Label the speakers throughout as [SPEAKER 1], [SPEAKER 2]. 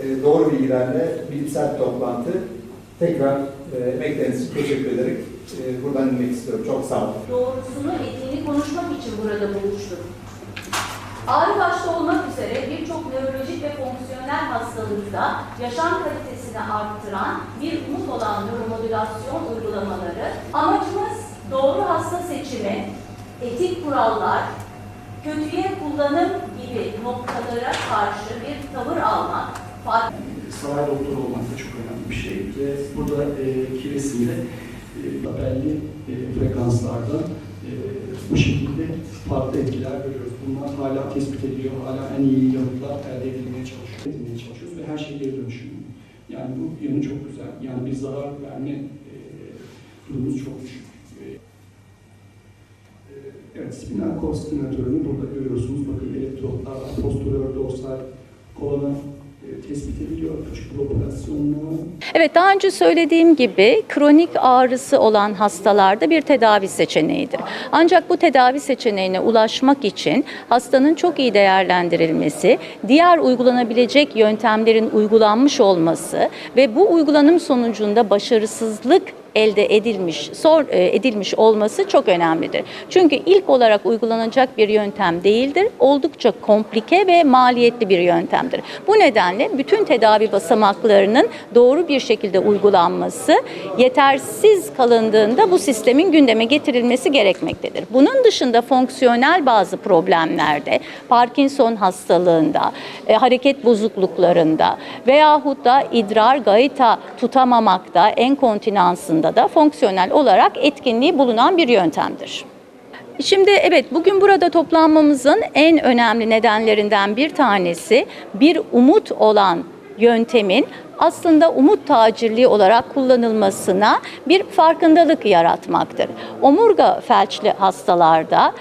[SPEAKER 1] E, doğru bilgilerle bilimsel bir toplantı. Tekrar e, teşekkür ederek e, buradan inmek istiyorum. Çok sağ olun.
[SPEAKER 2] doğrusunu, etiğini konuşmak için burada buluştuk. Ağrı başta olmak üzere birçok nörolojik ve fonksiyonel hastalığında yaşam kalitesini arttıran bir umut olan nöromodülasyon uygulamaları. Amacımız doğru hasta seçimi, etik kurallar, kötüye kullanım gibi noktalara karşı bir tavır almak,
[SPEAKER 3] saray doktoru olmak da çok önemli bir şey. Ve burada e, ki resimde e, belli e, frekanslarda e, bu şekilde farklı etkiler görüyoruz. Bunlar hala tespit ediliyor, hala en iyi yanıtlar elde edilmeye çalışıyor, edilmeye çalışıyoruz ve her şey geri dönüşümlü. Yani bu yanı çok güzel. Yani bir zarar verme e, durumumuz çok düşük. E, e, Evet, spinal kol stimülatörünü burada görüyorsunuz. Bakın elektrotlar, var, posterior dorsal kolona tespit ediliyor. Operasyonla
[SPEAKER 4] Evet daha önce söylediğim gibi kronik ağrısı olan hastalarda bir tedavi seçeneğidir. Ancak bu tedavi seçeneğine ulaşmak için hastanın çok iyi değerlendirilmesi, diğer uygulanabilecek yöntemlerin uygulanmış olması ve bu uygulanım sonucunda başarısızlık elde edilmiş, sor, e, edilmiş olması çok önemlidir. Çünkü ilk olarak uygulanacak bir yöntem değildir. Oldukça komplike ve maliyetli bir yöntemdir. Bu nedenle bütün tedavi basamaklarının doğru bir şekilde uygulanması, yetersiz kalındığında bu sistemin gündeme getirilmesi gerekmektedir. Bunun dışında fonksiyonel bazı problemlerde, Parkinson hastalığında, e, hareket bozukluklarında veyahut da idrar gaita tutamamakta, enkontinansında da fonksiyonel olarak etkinliği bulunan bir yöntemdir. Şimdi evet bugün burada toplanmamızın en önemli nedenlerinden bir tanesi bir umut olan yöntemin aslında umut tacirliği olarak kullanılmasına bir farkındalık yaratmaktır. Omurga felçli hastalarda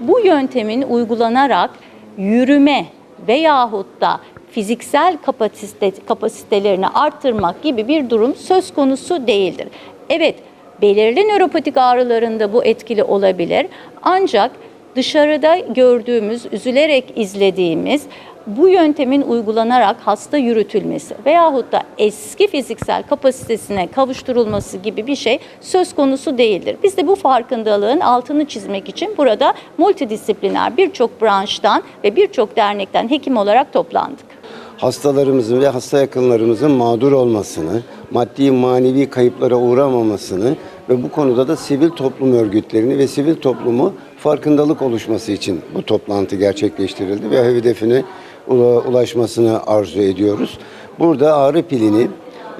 [SPEAKER 4] bu yöntemin uygulanarak yürüme veyahut da fiziksel kapasite, kapasitelerini arttırmak gibi bir durum söz konusu değildir. Evet, belirli nöropatik ağrılarında bu etkili olabilir. Ancak dışarıda gördüğümüz, üzülerek izlediğimiz bu yöntemin uygulanarak hasta yürütülmesi veyahut da eski fiziksel kapasitesine kavuşturulması gibi bir şey söz konusu değildir. Biz de bu farkındalığın altını çizmek için burada multidisipliner birçok branştan ve birçok dernekten hekim olarak toplandık
[SPEAKER 5] hastalarımızın ve hasta yakınlarımızın mağdur olmasını, maddi manevi kayıplara uğramamasını ve bu konuda da sivil toplum örgütlerini ve sivil toplumu farkındalık oluşması için bu toplantı gerçekleştirildi ve hedefine ulaşmasını arzu ediyoruz. Burada ağrı pilini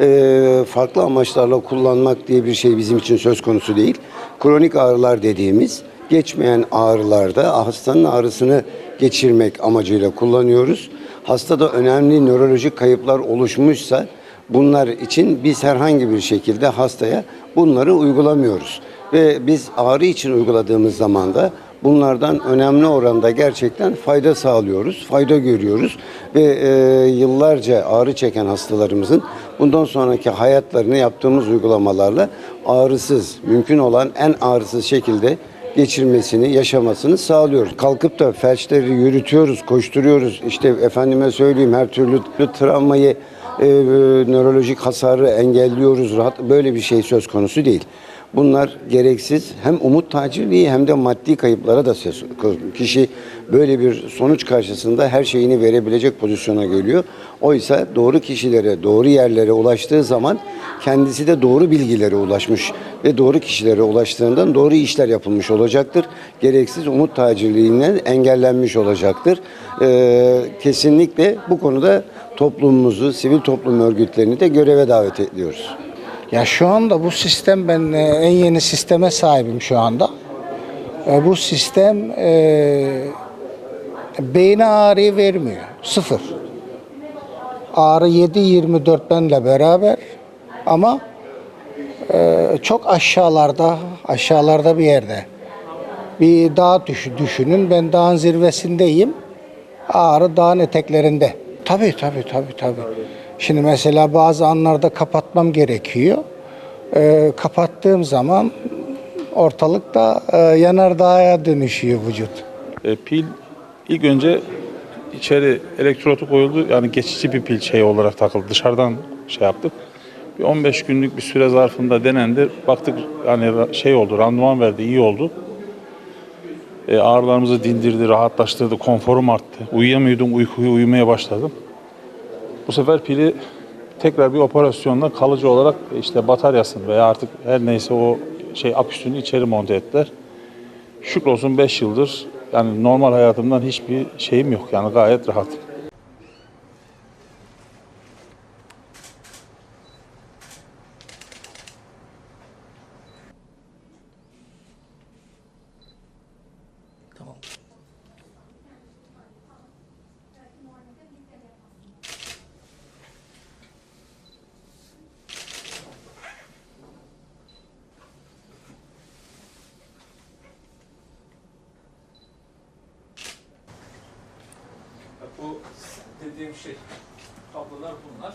[SPEAKER 5] e, farklı amaçlarla kullanmak diye bir şey bizim için söz konusu değil. Kronik ağrılar dediğimiz geçmeyen ağrılarda hastanın ağrısını geçirmek amacıyla kullanıyoruz. Hastada önemli nörolojik kayıplar oluşmuşsa bunlar için biz herhangi bir şekilde hastaya bunları uygulamıyoruz. Ve biz ağrı için uyguladığımız zaman da bunlardan önemli oranda gerçekten fayda sağlıyoruz, fayda görüyoruz ve e, yıllarca ağrı çeken hastalarımızın bundan sonraki hayatlarını yaptığımız uygulamalarla ağrısız, mümkün olan en ağrısız şekilde geçirmesini, yaşamasını sağlıyoruz. Kalkıp da felçleri yürütüyoruz, koşturuyoruz. İşte efendime söyleyeyim her türlü travmayı, e, nörolojik hasarı engelliyoruz. Rahat böyle bir şey söz konusu değil. Bunlar gereksiz hem umut tacirliği hem de maddi kayıplara da ses kişi böyle bir sonuç karşısında her şeyini verebilecek pozisyona geliyor. Oysa doğru kişilere, doğru yerlere ulaştığı zaman kendisi de doğru bilgilere ulaşmış ve doğru kişilere ulaştığından doğru işler yapılmış olacaktır. Gereksiz umut tacirliğinden engellenmiş olacaktır. Ee, kesinlikle bu konuda toplumumuzu, sivil toplum örgütlerini de göreve davet ediyoruz.
[SPEAKER 6] Ya şu anda bu sistem ben e, en yeni sisteme sahibim şu anda. E, bu sistem e, beyne ağrıyı vermiyor. Sıfır. Ağrı 7-24 benle beraber ama e, çok aşağılarda aşağılarda bir yerde. Bir dağ düşü, düşünün. Ben dağın zirvesindeyim. Ağrı dağın eteklerinde. Tabii tabii tabii tabii. Şimdi mesela bazı anlarda kapatmam gerekiyor. Ee, kapattığım zaman ortalıkta e, yanardağa dönüşüyor vücut.
[SPEAKER 7] E, pil ilk önce içeri elektrotu koyuldu. Yani geçici bir pil şey olarak takıldı. Dışarıdan şey yaptık. Bir 15 günlük bir süre zarfında denendi. Baktık yani şey oldu, randıman verdi, iyi oldu. E, ağrılarımızı dindirdi, rahatlaştırdı, konforum arttı. Uyuyamıyordum, uykuyu uyumaya başladım. Bu sefer pili tekrar bir operasyonla kalıcı olarak işte bataryasını veya artık her neyse o şey aküsünü içeri monte ettiler. Şükrolsun 5 yıldır yani normal hayatımdan hiçbir şeyim yok. Yani gayet rahatım.
[SPEAKER 8] Dediğim şey kablolar bunlar.